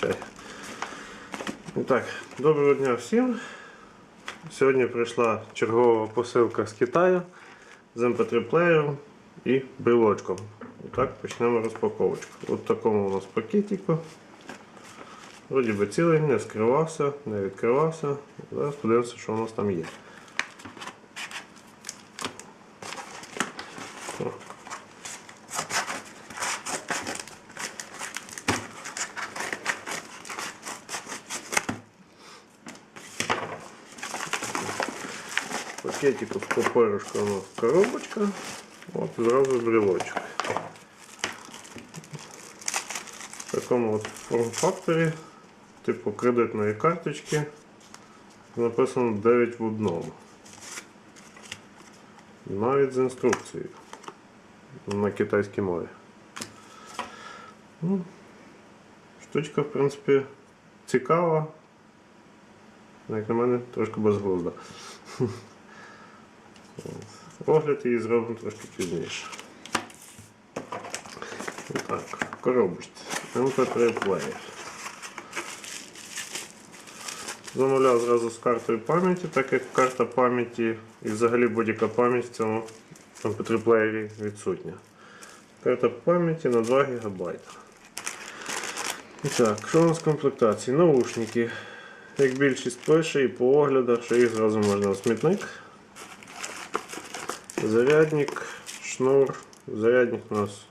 чай. І так, доброго дня всім. Сьогодні прийшла чергова посилка з Китаю з MP3 плеєром і брелочком. І так, почнемо розпаковочку. От такому у нас пакетику. Вроді би цілий, не скривався, не відкривався. Зараз подивимося, що у нас там є. О. пакетику з папирушка у нас коробочка. От зразу брелочок. В такому от форм-факторі, типу кредитної карточки. Написано 9 в одному. Навіть з інструкцією на китайській мові. Ну, штучка, в принципі, цікава. Як на мене, трошки безглузда. Огляд її зробимо трошки пізніше. Так, коробочці. MP3 плеєр. Замовляв зразу з картою пам'яті, так як карта пам'яті і взагалі будь-яка пам'ять в цьому MP3 плеєрі відсутня. Карта пам'яті на 2 ГБ. І так, що у нас в комплектації? Наушники. Як більшість пише і по оглядах, що їх зразу можна в смітник. Зарядник, шнур. Зарядник у нас